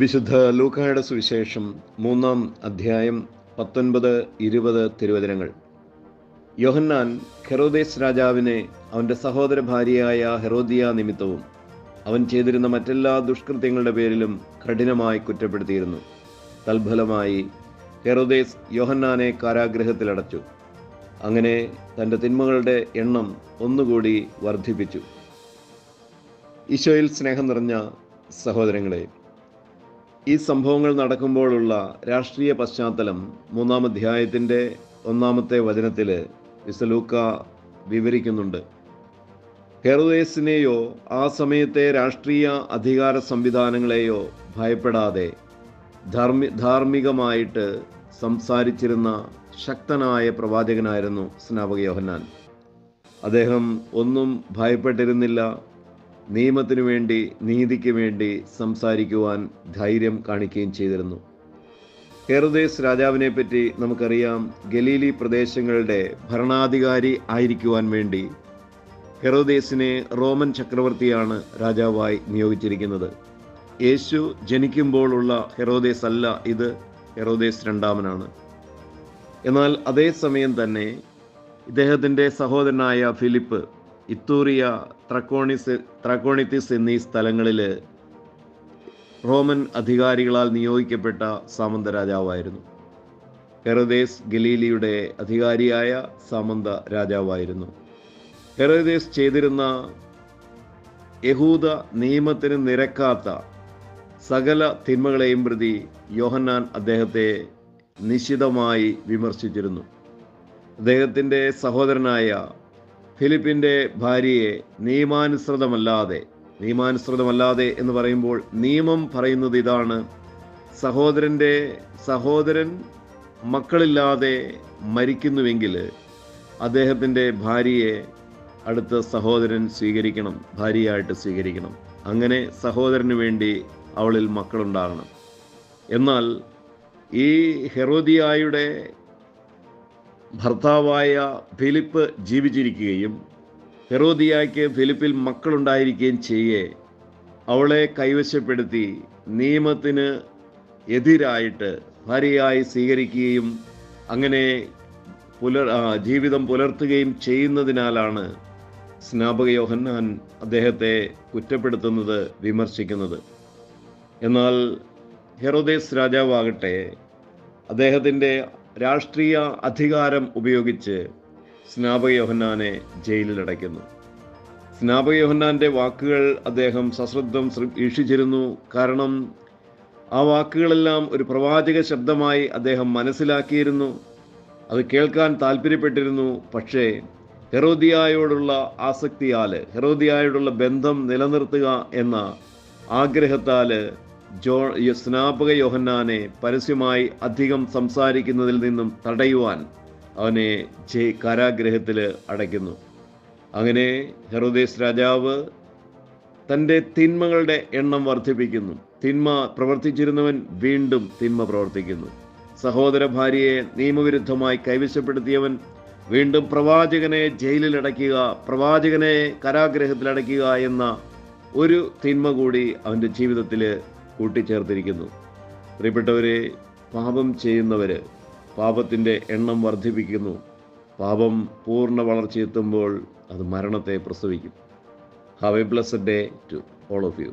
വിശുദ്ധ ലൂക്കായുടെ സുവിശേഷം മൂന്നാം അധ്യായം പത്തൊൻപത് ഇരുപത് തിരുവചനങ്ങൾ. യോഹന്നാൻ ഹെറോദേസ് രാജാവിനെ അവന്റെ സഹോദര ഭാര്യയായ ഹെറോദിയ നിമിത്തവും അവൻ ചെയ്തിരുന്ന മറ്റെല്ലാ ദുഷ്കൃത്യങ്ങളുടെ പേരിലും കഠിനമായി കുറ്റപ്പെടുത്തിയിരുന്നു. തൽഫലമായി ഹെറോദേസ് യോഹന്നാനെ കാരാഗ്രഹത്തിലടച്ചു. അങ്ങനെ തന്റെ തിന്മകളുടെ എണ്ണം ഒന്നുകൂടി വർദ്ധിപ്പിച്ചു. ഈശോയിൽ സ്നേഹം നിറഞ്ഞ സഹോദരങ്ങളെ ഈ സംഭവങ്ങൾ നടക്കുമ്പോഴുള്ള രാഷ്ട്രീയ പശ്ചാത്തലം മൂന്നാം അധ്യായത്തിന്റെ ഒന്നാമത്തെ വചനത്തിൽ വിസലൂക്ക വിവരിക്കുന്നുണ്ട്. ഹെറുദേസിനെയോ ആ സമയത്തെ രാഷ്ട്രീയ അധികാര സംവിധാനങ്ങളെയോ ഭയപ്പെടാതെ ധാർമ്മി ധാർമ്മികമായിട്ട് സംസാരിച്ചിരുന്ന ശക്തനായ പ്രവാചകനായിരുന്നു സ്നാപക യോഹന്നാൻ. അദ്ദേഹം ഒന്നും ഭയപ്പെട്ടിരുന്നില്ല നിയമത്തിനു വേണ്ടി നീതിക്ക് വേണ്ടി സംസാരിക്കുവാൻ ധൈര്യം കാണിക്കുകയും ചെയ്തിരുന്നു. ഹെറുദേസ് രാജാവിനെ പറ്റി നമുക്കറിയാം ഗലീലി പ്രദേശങ്ങളുടെ ഭരണാധികാരി ആയിരിക്കുവാൻ വേണ്ടി ഹെറോദേസിനെ റോമൻ ചക്രവർത്തിയാണ് രാജാവായി നിയോഗിച്ചിരിക്കുന്നത്. യേശു ജനിക്കുമ്പോഴുള്ള ഹെറോദേസ് അല്ല ഇത് ഹെറോദേസ് രണ്ടാമനാണ്. എന്നാൽ അതേസമയം തന്നെ ഇദ്ദേഹത്തിന്റെ സഹോദരനായ ഫിലിപ്പ് ഇത്തൂറിയ ത്രക്കോണിസ് ത്രക്കോണിത്തിസ് എന്നീ സ്ഥലങ്ങളിൽ റോമൻ അധികാരികളാൽ നിയോഗിക്കപ്പെട്ട സാമന്ത രാജാവായിരുന്നു. ഹെറദേസ് ഗലീലിയുടെ അധികാരിയായ സാമന്ത രാജാവായിരുന്നു. ഹെറദേസ് ചെയ്തിരുന്ന യഹൂദ നിയമത്തിന് നിരക്കാത്ത സകല തിന്മകളെയും പ്രതി യോഹന്നാൻ അദ്ദേഹത്തെ നിശിതമായി വിമർശിച്ചിരുന്നു. അദ്ദേഹത്തിന്റെ സഹോദരനായ ഫിലിപ്പിന്റെ ഭാര്യയെ നിയമാനുസൃതമല്ലാതെ നിയമാനുസൃതമല്ലാതെ എന്ന് പറയുമ്പോൾ നിയമം പറയുന്നത് ഇതാണ് സഹോദരന്റെ സഹോദരൻ മക്കളില്ലാതെ മരിക്കുന്നുവെങ്കിൽ അദ്ദേഹത്തിന്റെ ഭാര്യയെ അടുത്ത സഹോദരൻ സ്വീകരിക്കണം ഭാര്യയായിട്ട് സ്വീകരിക്കണം. അങ്ങനെ സഹോദരന് വേണ്ടി അവളിൽ മക്കളുണ്ടാകണം. എന്നാൽ ഈ ഹെറോദിയായുടെ ഭർത്താവായ ഫിലിപ്പ് ജീവിച്ചിരിക്കുകയും ഹെറോദിയായ്ക്ക് ഫിലിപ്പിൽ മക്കളുണ്ടായിരിക്കുകയും ചെയ്യെ അവളെ കൈവശപ്പെടുത്തി നിയമത്തിന് എതിരായിട്ട് ഭാര്യയായി സ്വീകരിക്കുകയും അങ്ങനെ പുലർ ജീവിതം പുലർത്തുകയും ചെയ്യുന്നതിനാലാണ് സ്നാപക യോഹന്നാൻ അദ്ദേഹത്തെ കുറ്റപ്പെടുത്തുന്നത് വിമർശിക്കുന്നത്. എന്നാൽ ഹെറോദേസ് രാജാവാകട്ടെ അദ്ദേഹത്തിന്റെ രാഷ്ട്രീയ അധികാരം ഉപയോഗിച്ച് സ്നാപക യോഹന്നാനെ ജയിലിലടയ്ക്കുന്നു. സ്നാപക യോഹന്നാന്റെ വാക്കുകൾ അദ്ദേഹം സശ്രദ്ധം വീക്ഷിച്ചിരുന്നു. കാരണം ആ വാക്കുകളെല്ലാം ഒരു പ്രവാചക ശബ്ദമായി അദ്ദേഹം മനസ്സിലാക്കിയിരുന്നു. അത് കേൾക്കാൻ താല്പര്യപ്പെട്ടിരുന്നു. പക്ഷേ ഹെറോദിയായോടുള്ള ആസക്തിയാൽ ഹെറോദിയായോടുള്ള ബന്ധം നിലനിർത്തുക എന്ന ആഗ്രഹത്താൽ ജോ സ്നാപക യോഹന്നാനെ പരസ്യമായി അധികം സംസാരിക്കുന്നതിൽ നിന്നും തടയുവാൻ അവനെ ജെ കാരാഗ്രഹത്തിൽ അടയ്ക്കുന്നു. അങ്ങനെ ഹെറോദേസ് രാജാവ് തന്റെ തിന്മകളുടെ എണ്ണം വർദ്ധിപ്പിക്കുന്നു. തിന്മ പ്രവർത്തിച്ചിരുന്നവൻ വീണ്ടും തിന്മ പ്രവർത്തിക്കുന്നു. സഹോദര ഭാര്യയെ നിയമവിരുദ്ധമായി കൈവശപ്പെടുത്തിയവൻ വീണ്ടും പ്രവാചകനെ ജയിലിലടയ്ക്കുക പ്രവാചകനെ കാരാഗ്രഹത്തിലടയ്ക്കുക എന്ന ഒരു തിന്മ കൂടി അവന്റെ ജീവിതത്തിൽ കൂട്ടിച്ചേർത്തിരിക്കുന്നു. പ്രിയപ്പെട്ടവരെ പാപം ചെയ്യുന്നവർ പാപത്തിന്റെ എണ്ണം വർദ്ധിപ്പിക്കുന്നു. പാപം പൂർണ വളർച്ചയെത്തുമ്പോൾ അത് മരണത്തെ പ്രസവിക്കും. Have a blessed day to all of you